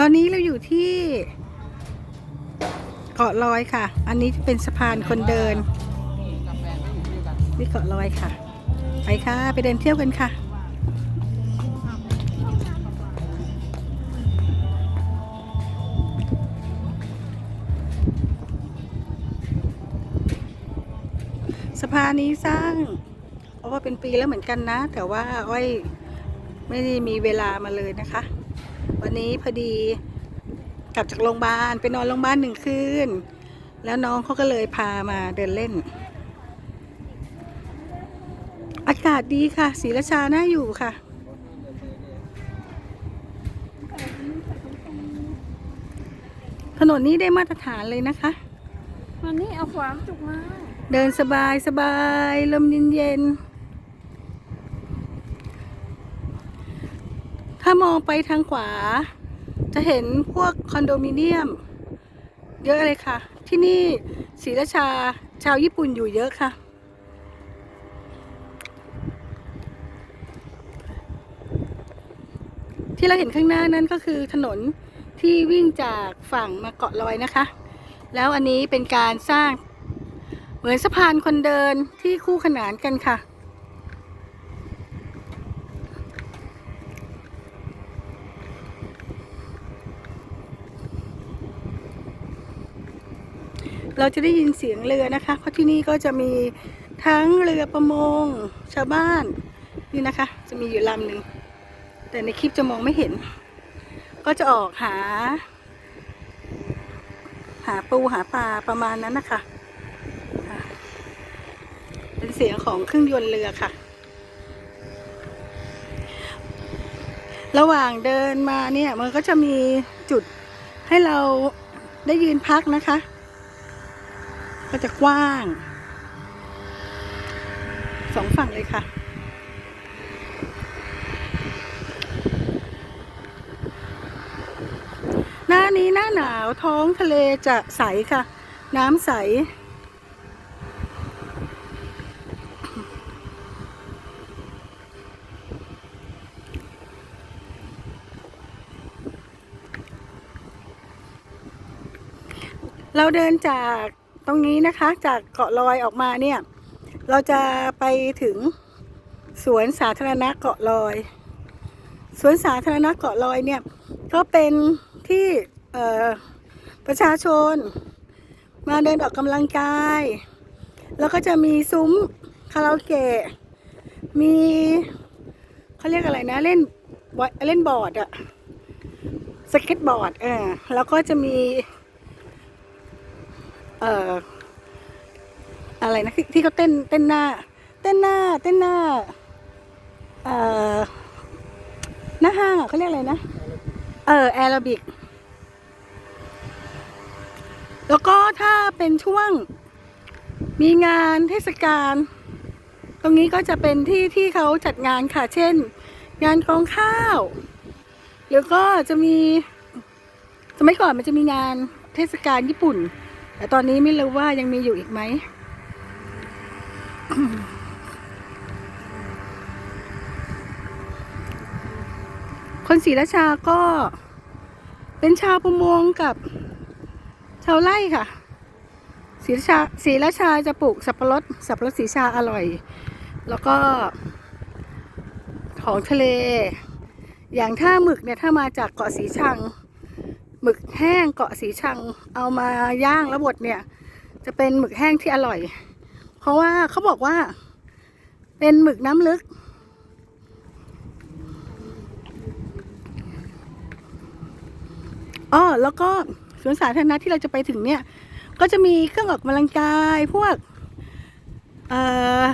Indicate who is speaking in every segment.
Speaker 1: ตอนนี้เราอยู่ที่เกาะลอยค่ะ อันนี้เป็นสะพานคนเดิน นี่เกาะลอยค่ะ ไปค่ะ ไปเดินเที่ยวกันค่ะ สะพานนี้สร้างเพราะว่าเป็นปีแล้วเหมือนกันนะ แต่ว่าอ้อยไม่ได้มีเวลามาเลยนะคะ วันนี้พอดีกลับจากโรงพยาบาลไปนอนโรงพยาบาลหนึ่งคืน แล้วน้องเขาก็เลยพามาเดินเล่น อากาศดีค่ะศรีราชาน่าอยู่ค่ะ ถนนนี้ได้มาตรฐานเลยนะคะ
Speaker 2: วันนี้เอาความจุกมา
Speaker 1: เดินสบายสบายลมเย็นเย็นๆ ถ้ามองไปทางขวา จะเห็นพวกคอนโดมิเนียม เยอะเลยค่ะ ที่นี่ศรีราชาชาวญี่ปุ่นอยู่เยอะค่ะ ที่เราเห็นข้างหน้านั้นก็คือถนนที่วิ่งจากฝั่งมาเกาะลอยนะคะ แล้วอันนี้เป็นการสร้างเหมือนสะพานคนเดินที่คู่ขนานกันค่ะ เราจะได้ยินเสียงเรือนะคะ เพราะที่นี่ก็จะมีทั้งเรือประมงชาวบ้านนี่นะคะ จะมีอยู่ลำหนึ่งแต่ในคลิปจะมองไม่เห็น ก็จะออกหา หาปูหาปลาประมาณนั้นนะคะเป็นเสียงของเครื่องยนต์เรือค่ะ ระหว่างเดินมาเนี่ยมันก็จะมีจุดให้เราได้ยืนพักนะคะ ก็จะกว้างสองฝั่งเลยค่ะ หน้านี้หน้าหนาวท้องทะเลจะใสค่ะ น้ำใสเราเดินจาก ตรงนี้นะคะจากเกาะลอยออกมาเนี่ย เราจะไปถึงสวนสาธารณะเกาะลอย สวนสาธารณะเกาะลอยเนี่ยก็เป็นที่ประชาชน มาเดินออกกำลังกาย แล้วก็จะมีซุ้มคาราโอเกะมีเขาเรียกอะไรนะเล่นเล่นบอร์ดอะสเก็ตบอร์ดเออแล้วก็จะมี เอ่ออะไรนะที่เขาเต้นเต้นหน้า เต้นหน้า เต้นหน้าเอ่อหน้าห้างอะเขาเรียกอะไรนะ เออแอโรบิก แล้วก็ถ้าเป็นช่วงมีงานเทศกาลตรงนี้ก็จะเป็นที่ที่เขาจัดงานค่ะ เช่น งานกองข้าวหรือก็จะมี สมัยก่อนมันจะมีงานเทศกาลญี่ปุ่น แต่ตอนนี้ไม่รู้ว่ายังมีอยู่อีกไหมคนศรีราชาก็เป็นชาวประมงกับชาวไร่ค่ะศรีราชาศรีราชาจะปลูกสับปะรดสับปะรดสีชาอร่อย แล้วก็ของทะเล อย่างถ้าหมึกเนี่ยถ้ามาจากเกาะสีชัง หมึกแห้งเกาะสีชังเอามาย่างแล้วบดเนี่ย จะเป็นหมึกแห้งที่อร่อย เพราะว่าเขาบอกว่า เป็นหมึกน้ำลึก อ๋อแล้วก็สวนสาธารณะที่เราจะไปถึงเนี่ย ก็จะมีเครื่องออกกำลังกายพวกออ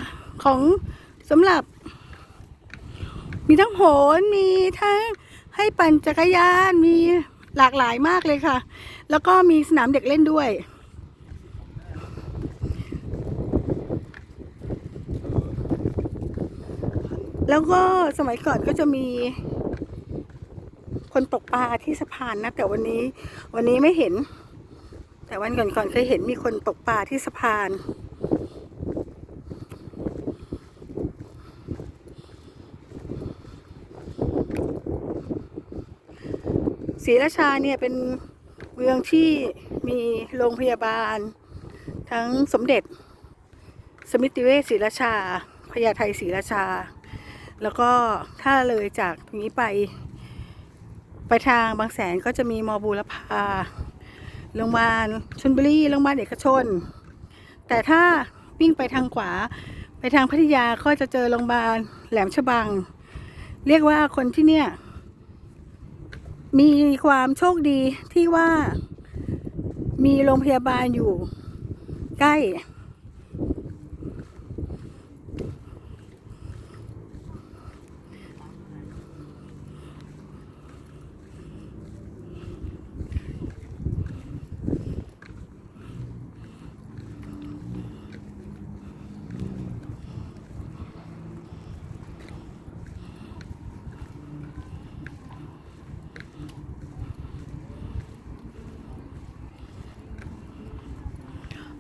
Speaker 1: ของสำหรับ มีทั้งโหนมีทั้งให้ปั่นจักรยานมี หลากหลายมากเลยค่ะ แล้วก็มีสนามเด็กเล่นด้วย แล้วก็สมัยก่อนก็จะมีคนตกปลาที่สะพานนะ แต่วันนี้วันนี้ไม่เห็น แต่วันก่อนๆเคยเห็นมีคนตกปลาที่สะพาน ศรีราชาเนี่ยเป็นเมืองที่มีโรงพยาบาล ทั้งสมเด็จ สมิติเวชศรีราชาพญาไทศรีราชา แล้วก็ถ้าเลยจากตรงนี้ไปไปทางบางแสนก็จะมีมอบูรพาโรงพยาบาลชลบุรีโรงพยาบาลเอกชน แต่ถ้าวิ่งไปทางขวาไปทางพัทยาก็จะเจอโรงพยาบาลแหลมฉบัง เรียกว่าคนที่เนี่ย มีความโชคดีที่ว่ามีโรงพยาบาลอยู่ใกล้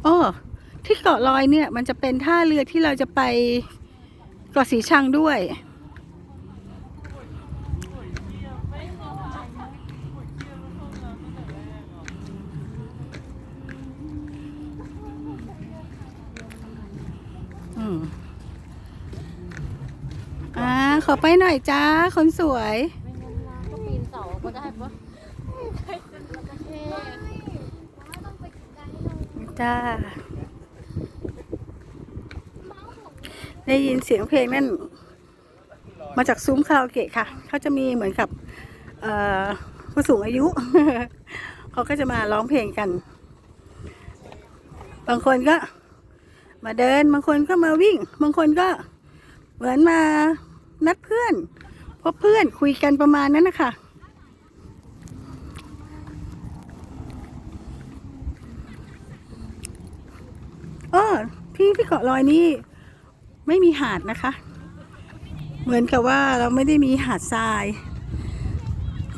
Speaker 1: อ้อที่เกาะลอยเนี่ย มันจะเป็นท่าเรือที่เราจะไปเกาะสีชังด้วย อืมอ่าขอไปหน่อยจ้า คนสวย
Speaker 2: ไม่งั้นน้ำก็ปีนเสาก็ได้ปะแล้วก็เท่
Speaker 1: จ้า ได้ยินเสียงเพลงนั่น มาจากซุ้มคาราโอเกะค่ะ เขาจะมีเหมือนกับผู้สูงอายุ เขาก็จะมาร้องเพลงกัน บางคนก็มาเดิน บางคนก็มาวิ่ง บางคนก็เหมือนมานัดเพื่อน พบเพื่อนคุยกันประมาณนั้นนะคะ เออที่ที่เกาะลอยนี่ไม่มีหาดนะคะ เหมือนกับว่าเราไม่ได้มีหาดทราย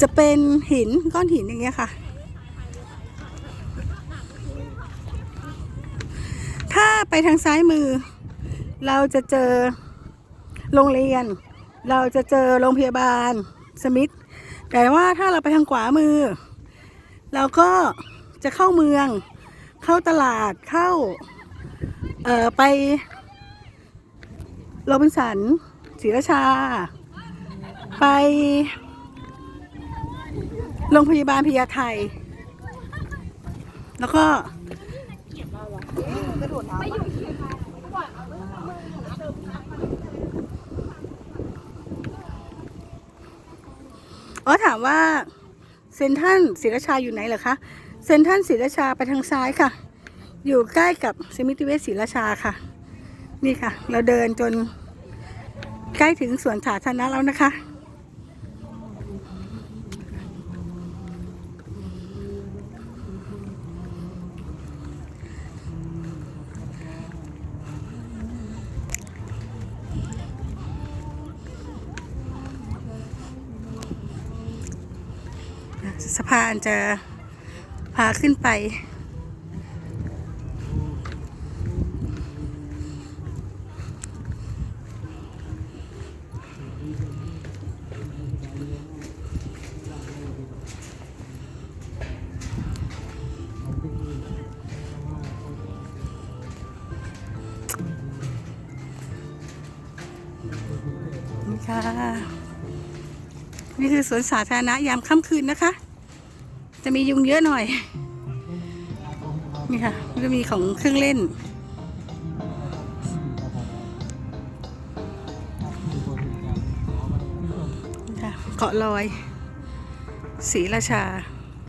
Speaker 1: จะเป็นหินก้อนหินอย่างเงี้ยค่ะ ถ้าไปทางซ้ายมือ เราจะเจอโรงเรียน เราจะเจอโรงพยาบาลสมิธแต่ว่าถ้าเราไปทางขวามือ เราก็จะเข้าเมือง เข้าตลาดเข้า เอ่อไปโรบินสันศรีราชา ไปโรงพยาบาลพญาไทแล้วก็อ๋อถามว่าเซนทันศรีราชาอยู่ไหนเหรอคะ เซนทันศรีราชาไปทางซ้ายค่ะ อยู่ใกล้กับสมิติเวชศรีราชาค่ะ นี่ค่ะ เราเดินจนใกล้ถึงสวนสาธารณะแล้วนะคะสะพานจะพาขึ้นไป นี่คือสวนสาธารณะยามค่ำคืนนะคะ จะมียุงเยอะหน่อย นี่ค่ะมันจะมีของเครื่องเล่นนี่ค่ะเกาะลอย สีราชา